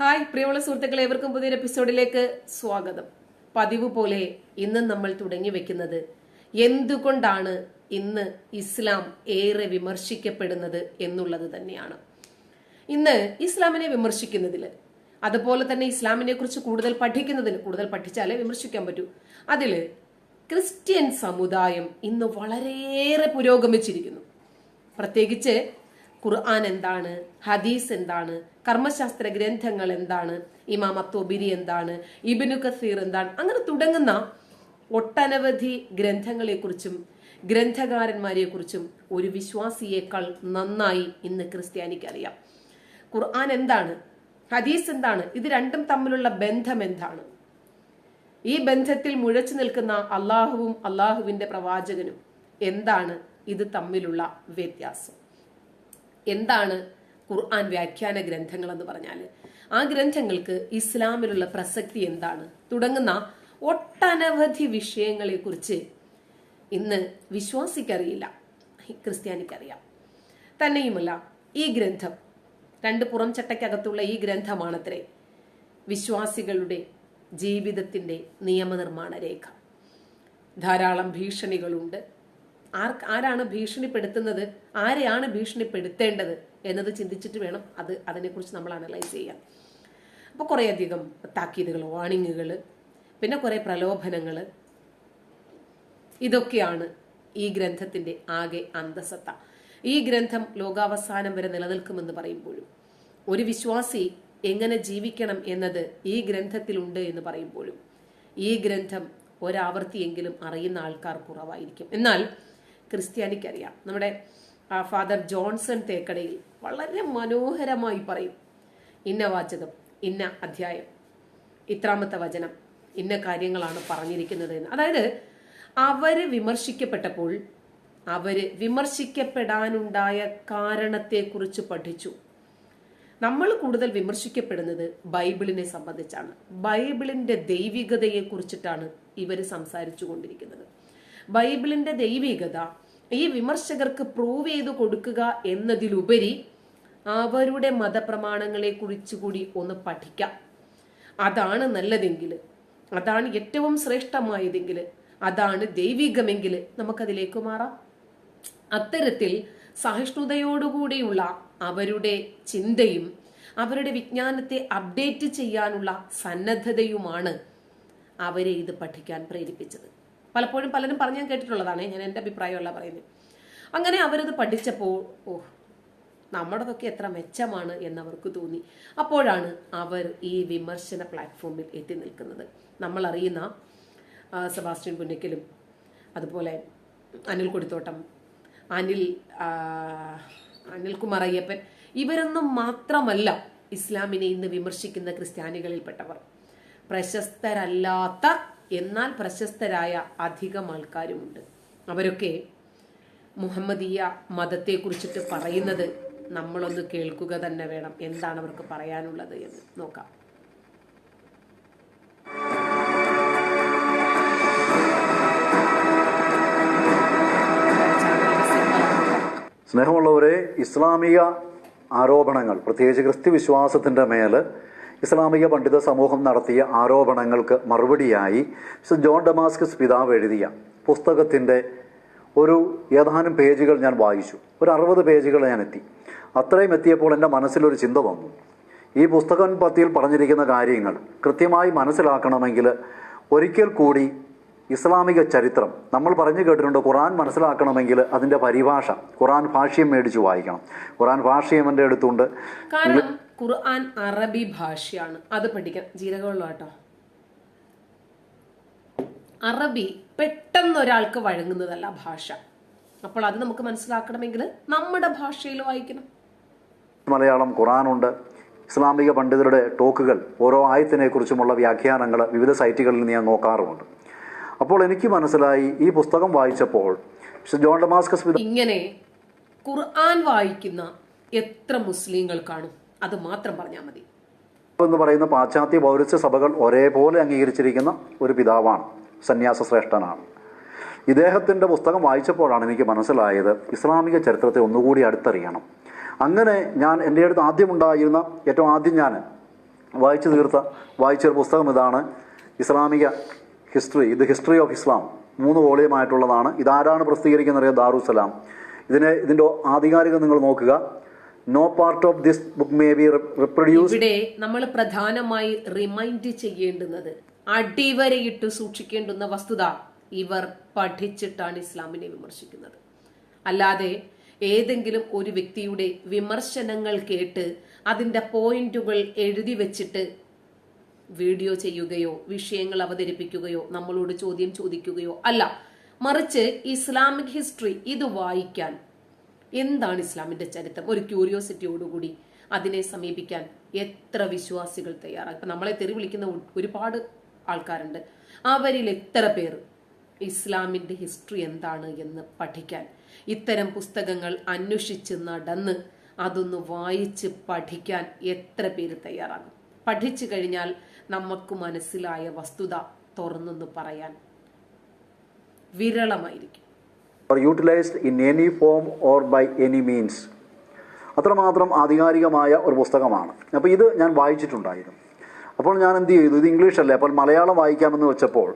Hi പ്രിയമുള്ള സുഹൃത്തുക്കളെ ഏവർക്കും പുതിയൊരു എപ്പിസോഡിലേക്ക് സ്വാഗതം. പതിവ് പോലെ ഇന്ന് നമ്മൾ തുടങ്ങി വെക്കുന്നത് എന്തുകൊണ്ടാണ് ഇന്ന് ഇസ്ലാം ഏറെ വിമർശിക്കപ്പെടുന്നത് എന്നുള്ളത് തന്നെയാണ്. ഇന്ന് ഇസ്ലാമിനെ വിമർശിക്കുന്നതിൽ അതുപോലെ തന്നെ ഇസ്ലാമിനെ കുറിച്ച് കൂടുതൽ പഠിക്കുന്നതിൽ കൂടുതൽ പഠിച്ചാലേ വിമർശിക്കാൻ പറ്റൂ. അതിൽ ക്രിസ്ത്യൻ സമുദായം ഇന്ന് വളരെയേറെ പുരോഗമിച്ചിരിക്കുന്നു. പ്രത്യേകിച്ച് ഖുർആൻ എന്താണ് ഹദീസ് എന്താണ് കർമ്മശാസ്ത്ര ഗ്രന്ഥങ്ങൾ എന്താണ്? ഇമാം അത്തോബിരി എന്താണ്? ഇബിനു കസീർ എന്താണ്? അങ്ങനെ തുടങ്ങുന്ന ഒട്ടനവധി ഗ്രന്ഥങ്ങളെക്കുറിച്ചും ഗ്രന്ഥകാരന്മാരെക്കുറിച്ചും ഒരു വിശ്വാസിയേക്കാൾ നന്നായി ഇന്ന് ക്രിസ്ത്യാനിക്ക് അറിയാം. ഖുർആൻ എന്താണ്? ഹദീസ് എന്താണ്? ഇത് രണ്ടും തമ്മിലുള്ള ബന്ധം എന്താണ്? ഈ ബന്ധത്തിൽ മുഴച്ചു നിൽക്കുന്ന അള്ളാഹുവും അള്ളാഹുവിന്റെ പ്രവാചകനും എന്താണ്? ഇത് തമ്മിലുള്ള വ്യത്യാസം. എന്താണ് ഖുർആൻ വ്യാഖ്യാന ഗ്രന്ഥങ്ങൾ എന്ന് പറഞ്ഞാൽ ആ ഗ്രന്ഥങ്ങൾക്ക് ഇസ്ലാമിലുള്ള പ്രസക്തി എന്താണ്? തുടങ്ങുന്ന ഒട്ടനവധി വിഷയങ്ങളെക്കുറിച്ച് ഇന്ന് വിശ്വാസിക്കറിയില്ല. ക്രിസ്ത്യാനിക്കറിയാം. തന്നെയുമല്ല ഈ ഗ്രന്ഥം രണ്ട് പുറം ചട്ടയ്ക്കകത്തുള്ള ഈ ഗ്രന്ഥമാണത്രേ വിശ്വാസികളുടെ ജീവിതത്തിന്റെ നിയമനിർമ്മാണ രേഖ. ധാരാളം ഭീഷണികളുണ്ട്. ആർ ആരാണ് ഭീഷണിപ്പെടുത്തുന്നത്? ആരെയാണ് ഭീഷണിപ്പെടുത്തേണ്ടത്? എന്നത് ചിന്തിച്ചിട്ട് വേണം അത് അതിനെക്കുറിച്ച് നമ്മൾ അനലൈസ് ചെയ്യാൻ. അപ്പോൾ കുറേയധികം താക്കീതുകൾ വാണിങ്ങുകൾ പിന്നെ കുറേ പ്രലോഭനങ്ങൾ ഇതൊക്കെയാണ് ഈ ഗ്രന്ഥത്തിന്റെ ആകെ അന്തസത്ത. ഈ ഗ്രന്ഥം ലോകാവസാനം വരെ നിലനിൽക്കുമെന്ന് പറയുമ്പോഴും ഒരു വിശ്വാസി എങ്ങനെ ജീവിക്കണം എന്നത് ഈ ഗ്രന്ഥത്തിലുണ്ട് എന്ന് പറയുമ്പോഴും ഈ ഗ്രന്ഥം ഒരാവർത്തിയെങ്കിലും അറിയുന്ന ആൾക്കാർ കുറവായിരിക്കും. എന്നാൽ ക്രിസ്ത്യാനിക്കറിയാം. നമ്മുടെ ഫാദർ ജോൺസൺ തേക്കടയിൽ വളരെ മനോഹരമായി പറയും. ഇന്ന വാചകം ഇന്ന അധ്യായം ഇത്രാമത്തെ വചനം ഇന്ന കാര്യങ്ങളാണ് പറഞ്ഞിരിക്കുന്നത് എന്ന് അതായത് അവർ വിമർശിക്കപ്പെട്ടപ്പോൾ അവർ വിമർശിക്കപ്പെടാനുണ്ടായ കാരണത്തെക്കുറിച്ച് പഠിച്ചു. നമ്മൾ കൂടുതൽ വിമർശിക്കപ്പെടുന്നത് ബൈബിളിനെ സംബന്ധിച്ചാണ്. ബൈബിളിന്റെ ദൈവികതയെ കുറിച്ചിട്ടാണ് ഇവർ സംസാരിച്ചു കൊണ്ടിരിക്കുന്നത് ബൈബിളിന്റെ ദൈവികത ഈ വിമർശകർക്ക് പ്രൂവ് ചെയ്തു കൊടുക്കുക എന്നതിലുപരി അവരുടെ മതപ്രമാണങ്ങളെ കുറിച്ച് കൂടി ഒന്ന് പഠിക്കാം. അതാണ് നല്ലതെങ്കിൽ അതാണ് ഏറ്റവും ശ്രേഷ്ഠമായതെങ്കിൽ അതാണ് ദൈവികമെങ്കിൽ നമുക്കതിലേക്ക് മാറാം. അത്തരത്തിൽ സഹിഷ്ണുതയോടുകൂടിയുള്ള അവരുടെ ചിന്തയും അവരുടെ വിജ്ഞാനത്തെ അപ്ഡേറ്റ് ചെയ്യാനുള്ള സന്നദ്ധതയുമാണ് അവരെ ഇത് പഠിക്കാൻ പ്രേരിപ്പിച്ചത്. പലപ്പോഴും പലരും പറഞ്ഞു ഞാൻ കേട്ടിട്ടുള്ളതാണ്. ഞാൻ എന്റെ അഭിപ്രായമല്ല പറയുന്നത്. അങ്ങനെ അവരത് പഠിച്ചപ്പോൾ ഓഹ് നമ്മുടേതൊക്കെ എത്ര മെച്ചമാണ് എന്നവർക്ക് തോന്നി. അപ്പോഴാണ് അവർ ഈ വിമർശന പ്ലാറ്റ്ഫോമിൽ എത്തി നിൽക്കുന്നത്. നമ്മൾ അറിയുന്ന സെബാസ്റ്റ്യൻ പുന്നക്കലും അതുപോലെ അനിൽ കൊടിത്തോട്ടം അനിൽ അനിൽകുമാർ അയ്യപ്പൻ ഇവരൊന്നും മാത്രമല്ല ഇസ്ലാമിനെ ഇന്ന് വിമർശിക്കുന്ന ക്രിസ്ത്യാനികളിൽപ്പെട്ടവർ. പ്രശസ്തരല്ലാത്ത എന്നാൽ പ്രശസ്തരായ അധികം ആൾക്കാരുമുണ്ട്. അവരൊക്കെ മുഹമ്മദീയ മതത്തെ കുറിച്ചിട്ട് പറയുന്നത് നമ്മളൊന്ന് കേൾക്കുക തന്നെ വേണം. എന്താണ് അവർക്ക് പറയാനുള്ളത് എന്ന്. നോക്കാം. സ്നേഹമുള്ളവരെ ഇസ്ലാമിക ആരോപണങ്ങൾ പ്രത്യേകിച്ച് ക്രിസ്ത്യവിശ്വാസത്തിന്റെ മേൽ ഇസ്ലാമിക പണ്ഡിത സമൂഹം നടത്തിയ ആരോപണങ്ങൾക്ക് മറുപടിയായി ജോൺ ഡമാസ്കസ് പിതാവ് എഴുതിയ പുസ്തകത്തിന്റെ ഒരു ഏതാനും പേജുകൾ ഞാൻ വായിച്ചു. ഒരു അറുപത് പേജുകൾ ഞാൻ എത്തി. അത്രയും എത്തിയപ്പോൾ എന്റെ മനസ്സിലൊരു ചിന്ത വന്നു. ഈ പുസ്തകം പത്തിയിൽ പറഞ്ഞിരിക്കുന്ന കാര്യങ്ങൾ കൃത്യമായി മനസ്സിലാക്കണമെങ്കിൽ ഒരിക്കൽ കൂടി ഇസ്ലാമിക ചരിത്രം നമ്മൾ പറഞ്ഞു കേട്ടിട്ടുണ്ട് ഖുറാൻ മനസ്സിലാക്കണമെങ്കിൽ അതിന്റെ പരിഭാഷ ഖുറാൻ ഭാഷ്യം മേടിച്ച് വായിക്കണം. ഖുറാൻ ഭാഷ്യം എന്റെ അടുത്തുണ്ട്. ഖുർആൻ അറബി ഭാഷയാണ്. അത് പഠിക്കണം ജീരകമുള്ള കേട്ടോ. അറബി പെട്ടെന്ന് ഒരാൾക്ക് വഴങ്ങുന്നതല്ല ഭാഷ. അപ്പോൾ അത് നമുക്ക് മനസ്സിലാക്കണമെങ്കിൽ നമ്മുടെ ഭാഷയിൽ വായിക്കണം. മലയാളം ഖുറാനുണ്ട് ഇസ്ലാമിക പണ്ഡിതരുടെ ടോക്കുകൾ ഓരോ ആയത്തിനെ കുറിച്ചുമുള്ള വ്യാഖ്യാനങ്ങൾ വിവിധ സൈറ്റുകളിൽ നിന്ന് ഞാൻ നോക്കാറുമുണ്ട്. അപ്പോൾ എനിക്ക് മനസ്സിലായി ഈ പുസ്തകം വായിച്ചപ്പോൾ ജോൺ ഡമാസ്കസ് ഇങ്ങനെ ഖുർആൻ വായിക്കുന്ന എത്ര മുസ്ലിങ്ങൾ കാണും? അത് മാത്രം പറഞ്ഞാൽ മതി. എന്ന് പറയുന്ന പാശ്ചാത്യ പൗരസ്യ സഭകൾ ഒരേപോലെ അംഗീകരിച്ചിരിക്കുന്ന ഒരു പിതാവാണ് സന്യാസ ശ്രേഷ്ഠനാണ്. ഇദ്ദേഹത്തിന്റെ പുസ്തകം വായിച്ചപ്പോഴാണ് എനിക്ക് മനസ്സിലായത് ഇസ്ലാമിക ചരിത്രത്തെ ഒന്നുകൂടി അടുത്തറിയണം. അങ്ങനെ ഞാൻ എന്റെ അടുത്ത് ആദ്യം ഉണ്ടായിരുന്ന ഏറ്റവും ആദ്യം ഞാൻ വായിച്ചു തീർത്ത വായിച്ചൊരു പുസ്തകം ഇതാണ് ഇസ്ലാമിക ഹിസ്റ്ററി ഇത് ഹിസ്റ്ററി ഓഫ് ഇസ്ലാം. മൂന്ന് വോളിയമായിട്ടുള്ളതാണ്. ഇതാരാണ് പ്രസിദ്ധീകരിക്കുന്നത് ദാറുസലാം. ഇതിനെ ഇതിന്റെ ആധികാരികം നിങ്ങൾ നോക്കുക. No part of this book may be reproduce ഇവിടെ നമ്മൾ പ്രധാനമായി റിമൈൻഡ് ചെയ്യേണ്ടുന്നത് അടിവരയിട്ട് സൂക്ഷിക്കേണ്ടുന്ന വസ്തുത ഇവർ പഠിച്ചിട്ടാണ് ഇസ്ലാമിനെ വിമർശിക്കുന്നത്. അല്ലാതെ ഏതെങ്കിലും ഒരു വ്യക്തിയുടെ വിമർശനങ്ങൾ കേട്ട് അതിന്റെ പോയിന്റുകൾ എഴുതി വെച്ചിട്ട് വീഡിയോ ചെയ്യുകയോ വിഷയങ്ങൾ അവതരിപ്പിക്കുകയോ നമ്മളോട് ചോദ്യം ചോദിക്കുകയോ അല്ല. മറിച്ച് ഇസ്ലാമിക് ഹിസ്റ്ററി ഇത് വായിക്കാൻ എന്താണ് ഇസ്ലാമിന്റെ ചരിത്രം? ഒരു ക്യൂരിയോസിറ്റിയോടുകൂടി അതിനെ സമീപിക്കാൻ എത്ര വിശ്വാസികൾ തയ്യാറാണ് ഇപ്പൊ നമ്മളെ തെറി വിളിക്കുന്ന ഒരുപാട് ആൾക്കാരുണ്ട്. അവരിൽ എത്ര പേർ? ഇസ്ലാമിന്റെ ഹിസ്റ്ററി എന്താണ് എന്ന് പഠിക്കാൻ ഇത്തരം പുസ്തകങ്ങൾ അന്വേഷിച്ച് നടന്ന് അതൊന്ന് വായിച്ച് പഠിക്കാൻ എത്ര പേര് തയ്യാറാകും? പഠിച്ചു കഴിഞ്ഞാൽ നമുക്ക് മനസ്സിലായ വസ്തുത തുറന്നൊന്ന് പറയാൻ വിരളമായിരിക്കും. Or utilized in any form or by any means. അത്രമാത്രം ആധികാരികമായ ഒരു പുസ്തകമാണ്. അപ്പോൾ ഇത് ഞാൻ വായിച്ചിട്ടുണ്ടായിരുന്നു. അപ്പോൾ ഞാൻ എന്ത് ചെയ്തു? ഇത് ഇംഗ്ലീഷല്ലേ? അപ്പോൾ മലയാളം വായിക്കാമെന്ന് വെച്ചപ്പോൾ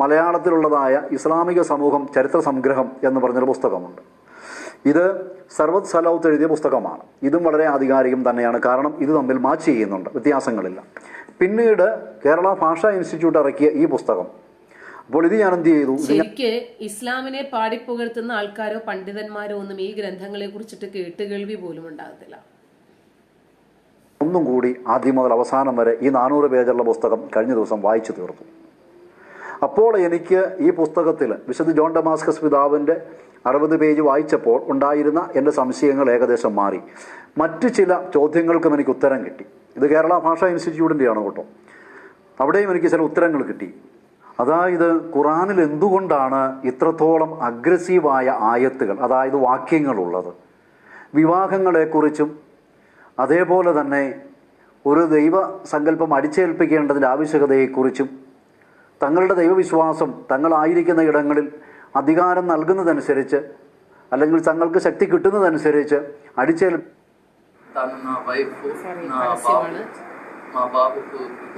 മലയാളത്തിലുള്ളതായ ഇസ്ലാമിക സമൂഹം ചരിത്ര സംഗ്രഹം എന്ന് പറഞ്ഞൊരു പുസ്തകമുണ്ട്. ഇത് സർവത് സലൗത്ത് എഴുതിയ പുസ്തകമാണ്. ഇതും വളരെ ആധികാരികം തന്നെയാണ്. കാരണം ഇത് തമ്മിൽ മാച്ച് ചെയ്യുന്നുണ്ട്. വ്യത്യാസങ്ങളില്ല. പിന്നീട് കേരള ഭാഷാ ഇൻസ്റ്റിറ്റ്യൂട്ട് ഇറക്കിയ ഈ പുസ്തകം അപ്പോൾ ഇത് ഞാൻ എന്ത് ചെയ്തു? എനിക്ക് ശരിക്ക് ഇസ്ലാമിനെ പാടിപ്പുകഴ്ത്തുന്ന ആൾക്കാരോ പണ്ഡിതന്മാരോ ഒന്നും ഈ ഗ്രന്ഥങ്ങളെ കുറിച്ചിട്ട് കേട്ടുകേൾവി പോലും ഉണ്ടാകത്തില്ല. ഒന്നും കൂടി ആദ്യം മുതൽ അവസാനം വരെ ഈ നാനൂറ് പേജുള്ള പുസ്തകം കഴിഞ്ഞ ദിവസം വായിച്ചു തീർത്തു. അപ്പോൾ എനിക്ക് ഈ പുസ്തകത്തിൽ വിശുദ്ധ ജോൺ ഡമാസ്കസ് പിതാവിന്റെ അറുപത് പേജ് വായിച്ചപ്പോൾ ഉണ്ടായിരുന്ന എന്റെ സംശയങ്ങൾ ഏകദേശം മാറി. മറ്റു ചില ചോദ്യങ്ങൾക്കും എനിക്ക് ഉത്തരം കിട്ടി. ഇത് കേരള ഭാഷാ ഇൻസ്റ്റിറ്റ്യൂട്ടിന്റെയാണ് കേട്ടോ? അവിടെയും എനിക്ക് ചില ഉത്തരങ്ങൾ കിട്ടി. അതായത് ഖുറാനിൽ എന്തുകൊണ്ടാണ് ഇത്രത്തോളം അഗ്രസീവായ ആയത്തുകൾ അതായത് വാക്യങ്ങളുള്ളത്? വിവാഹങ്ങളെക്കുറിച്ചും അതേപോലെ തന്നെ ഒരു ദൈവ സങ്കല്പം അടിച്ചേൽപ്പിക്കേണ്ടതിന്റെ ആവശ്യകതയെക്കുറിച്ചും തങ്ങളുടെ ദൈവവിശ്വാസം തങ്ങളായിരിക്കുന്ന ഇടങ്ങളിൽ അധികാരം നൽകുന്നതനുസരിച്ച് അല്ലെങ്കിൽ തങ്ങൾക്ക് ശക്തി കിട്ടുന്നതനുസരിച്ച് അടിച്ചേൽ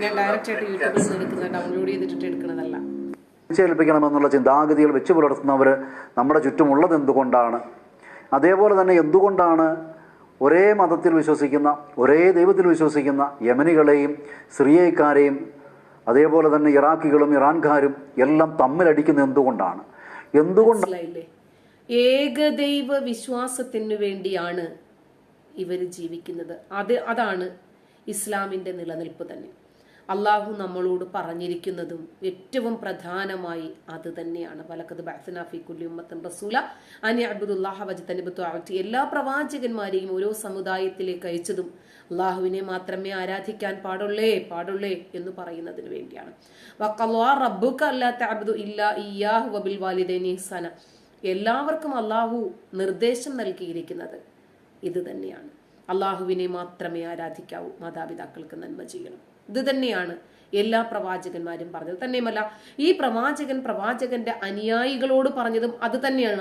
ഞാൻ യൂട്യൂബിൽ ചെയ്തിട്ട് എടുക്കുന്നതല്ല. ചേൽപ്പിക്കണമെന്നുള്ള ചിന്താഗതികൾ വെച്ച് പുലർത്തുന്നവർ നമ്മുടെ ചുറ്റുമുള്ളത് എന്തുകൊണ്ടാണ്? അതേപോലെ തന്നെ എന്തുകൊണ്ടാണ് ഒരേ മതത്തിൽ വിശ്വസിക്കുന്ന ഒരേ ദൈവത്തിൽ വിശ്വസിക്കുന്ന യമനികളെയും സ്ത്രീയക്കാരെയും അതേപോലെ തന്നെ ഇറാഖികളും ഇറാൻകാരും എല്ലാം തമ്മിലടിക്കുന്ന എന്തുകൊണ്ടാണ്? എന്തുകൊണ്ടാണ് ഏകദൈവ വിശ്വാസത്തിനു വേണ്ടിയാണ് ഇവർ ജീവിക്കുന്നത്. അത് അതാണ് ഇസ്ലാമിന്റെ നിലനിൽപ്പ് തന്നെ. അള്ളാഹു നമ്മളോട് പറഞ്ഞിരിക്കുന്നതും ഏറ്റവും പ്രധാനമായി അത് തന്നെയാണ്. വലക്കത് ബാഫിനാഫി കുല്യുമ്മത്തൻ റസൂല അനി അബ്ദുല്ലാഹ വജത്തനിബത്തു എല്ലാ പ്രവാചകന്മാരെയും ഓരോ സമുദായത്തിലേക്ക് അയച്ചതും അള്ളാഹുവിനെ മാത്രമേ ആരാധിക്കാൻ പാടുള്ളേ പാടുള്ളേ എന്ന് പറയുന്നതിന് വേണ്ടിയാണ്. വക്കല്ലാ റബ്ബുക അല്ലാത്ത തഅബ്ദു ഇല്ലാ ഇയ്യാഹു വബിൽ വാലിദൈനി ഇഹ്സാന. എല്ലാവർക്കും അള്ളാഹു നിർദ്ദേശം നൽകിയിരിക്കുന്നത് ഇത് തന്നെയാണ്. അള്ളാഹുവിനെ മാത്രമേ ആരാധിക്കാവൂ. മാതാപിതാക്കൾക്ക് നന്മ ചെയ്യണം. ഇത് തന്നെയാണ് എല്ലാ പ്രവാചകന്മാരും പറഞ്ഞത്. തന്നെയുമല്ല ഈ പ്രവാചകൻ പ്രവാചകന്റെ അനുയായികളോട് പറഞ്ഞതും അത് തന്നെയാണ്.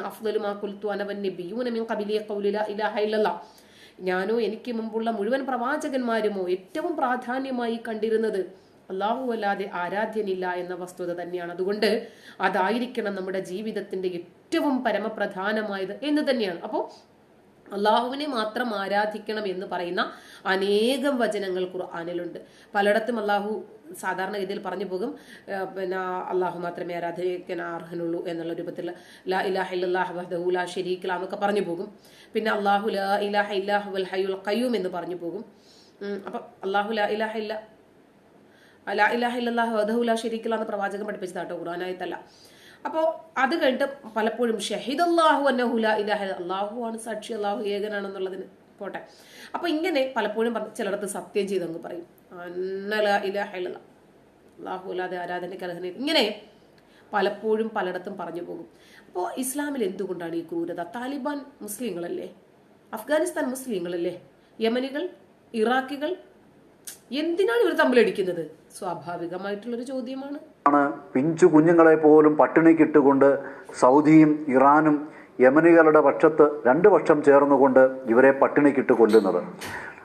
ഞാനോ എനിക്ക് മുമ്പുള്ള മുഴുവൻ പ്രവാചകന്മാരുമോ ഏറ്റവും പ്രാധാന്യമായി കണ്ടിരുന്നത് അള്ളാഹു അല്ലാതെ ആരാധ്യനില്ല എന്ന വസ്തുത തന്നെയാണ്. അതുകൊണ്ട് അതായിരിക്കണം നമ്മുടെ ജീവിതത്തിന്റെ ഏറ്റവും പരമപ്രധാനമായത് എന്ന് തന്നെയാണ്. അപ്പോൾ അള്ളാഹുവിനെ മാത്രം ആരാധിക്കണം എന്ന് പറയുന്ന അനേകം വചനങ്ങൾ ഖുർആാനിലുണ്ട്. പലയിടത്തും അള്ളാഹു സാധാരണഗതിയിൽ പറഞ്ഞു പോകും പിന്നെ അള്ളാഹു മാത്രമേ ആരാധിക്കാൻ അർഹനുള്ളൂ എന്നുള്ള രൂപത്തിൽ ലാ ഇലാഹ ഇല്ലാഹ് വഹദഹു ലാ ലാ എന്നൊക്കെ പറഞ്ഞു പോകും. പിന്നെ അള്ളാഹു ലാ ഇലാഹ ഇല്ലാഹു വൽ ഹയ്യുൽ ഖയ്യൂം എന്ന് പറഞ്ഞു പോകും. അപ്പം അള്ളാഹു ലാ ഇലാഹ ഇല്ല ലാ ഇലാഹ ഇല്ലല്ലാഹു വഹദഹു ലാ ലാ എന്ന് പ്രവാചകൻ പഠിപ്പിച്ചതാട്ടോ ഖുർആനായത്തല്ല അപ്പോൾ അത് കഴിഞ്ഞിട്ട് പലപ്പോഴും ഷഹീദ് അള്ളാഹു അന്നഹുല ഇലാഹ അള്ളാഹു ആണ് സാക്ഷി അള്ളാഹു ഏകനാണെന്നുള്ളതിന് പോട്ടെ. അപ്പോൾ ഇങ്ങനെ പലപ്പോഴും പറഞ്ഞ് ചിലയിടത്ത് സത്യം ചെയ്തങ്ങ് പറയും. അന്നല ഇലാഹ അള്ളാഹു അല്ലാതെ ആരാധനയ്ക്ക് അർഹന ഇങ്ങനെ പലപ്പോഴും പലയിടത്തും പറഞ്ഞു പോകും. അപ്പോൾ ഇസ്ലാമിൽ എന്തുകൊണ്ടാണ് ഈ ക്രൂരത? താലിബാൻ മുസ്ലിങ്ങളല്ലേ? അഫ്ഗാനിസ്ഥാൻ മുസ്ലിങ്ങളല്ലേ? യമനികൾ ഇറാഖികൾ എന്തിനാണ് ഇവർ തമ്മിൽ തമ്മിലടിക്കുന്നത് സ്വാഭാവികമായിട്ടുള്ളൊരു ചോദ്യമാണ്. പിഞ്ചു കുഞ്ഞുങ്ങളെ പോലും പട്ടിണിക്കിട്ടുകൊണ്ട് സൗദിയും ഇറാനും യമനികളുടെ പക്ഷത്ത് രണ്ടു പക്ഷം ചേർന്നുകൊണ്ട് ഇവരെ പട്ടിണിക്കിട്ട് കൊല്ലുന്നത്.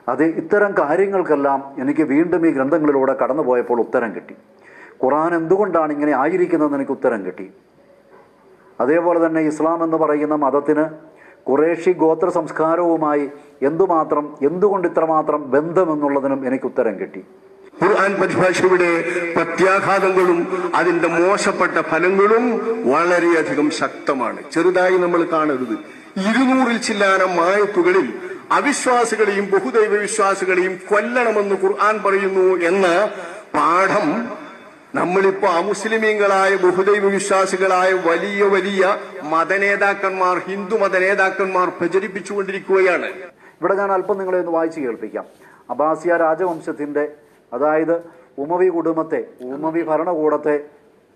അത് ഇത്തരം കാര്യങ്ങൾക്കെല്ലാം എനിക്ക് വീണ്ടും ഈ ഗ്രന്ഥങ്ങളിലൂടെ കടന്നുപോയപ്പോൾ ഉത്തരം കിട്ടി. ഖുറാൻ എന്തുകൊണ്ടാണ് ഇങ്ങനെ ആയിരിക്കുന്നതെന്ന് എനിക്ക് ഉത്തരം കിട്ടി. അതേപോലെ തന്നെ ഇസ്ലാം എന്ന് പറയുന്ന മതത്തിന് കുറേഷി ഗോത്ര സംസ്കാരവുമായി എന്തുമാത്രം എന്തുകൊണ്ട് ഇത്രമാത്രം ബന്ധമെന്നുള്ളതിനും എനിക്ക് ഉത്തരം കിട്ടി. ഖുർആൻ പരിഭാഷയുടെ പ്രത്യാഘാതങ്ങളും അതിന്റെ മോശപ്പെട്ട ഫലങ്ങളും വളരെയധികം ശക്തമാണ്. ചെറുതായി നമ്മൾ കാണരുത്. ഇരുന്നൂറിൽ ചില്ലാനം മായത്തുകളിൽ അവിശ്വാസികളെയും ബഹുദൈവ വിശ്വാസികളെയും കൊല്ലണമെന്ന് ഖുർആൻ പറയുന്നു എന്ന പാഠം നമ്മളിപ്പോ അമുസ്ലിമീങ്ങളായ ബഹുദൈവ വിശ്വാസികളായ വലിയ വലിയ മതനേതാക്കന്മാർ ഹിന്ദു മതനേതാക്കന്മാർ പ്രചരിപ്പിച്ചുകൊണ്ടിരിക്കുകയാണ്. ഇവിടെ ഞാൻ അല്പം നിങ്ങളെ ഒന്ന് വായിച്ചു കേൾപ്പിക്കാം. അബാസിയ രാജവംശത്തിന്റെ അതായത് ഉമവി കുടുംബത്തെ ഉമവി ഭരണകൂടത്തെ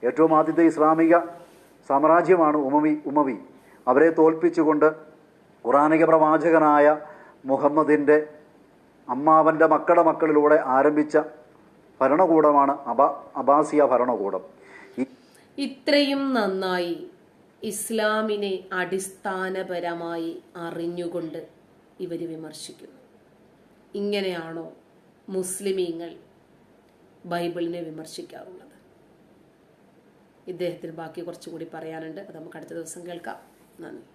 ഏറ്റവും ആദ്യത്തെ ഇസ്ലാമിക സാമ്രാജ്യമാണ് ഉമവി ഉമവി. അവരെ തോൽപ്പിച്ചുകൊണ്ട് ഖുറാനിക പ്രവാചകനായ മുഹമ്മദിന്റെ അമ്മാവന്റെ മക്കളുടെ മക്കളിലൂടെ ആരംഭിച്ച ഭരണകൂടമാണ് അബ അബാസിയ ഭരണകൂടം. ഇത്രയും നന്നായി ഇസ്ലാമിനെ അടിസ്ഥാനപരമായി അറിഞ്ഞുകൊണ്ട് ഇവർ വിമർശിക്കുന്നു. ഇങ്ങനെയാണോ മുസ്ലിമീങ്ങൾ ബൈബിളിനെ വിമർശിക്കാറുള്ളത്? ഇദ്ദേഹത്തിന് ബാക്കി കുറച്ചുകൂടി പറയാനുണ്ട്. അത് നമുക്ക് അടുത്ത ദിവസം കേൾക്കാം. നന്ദി.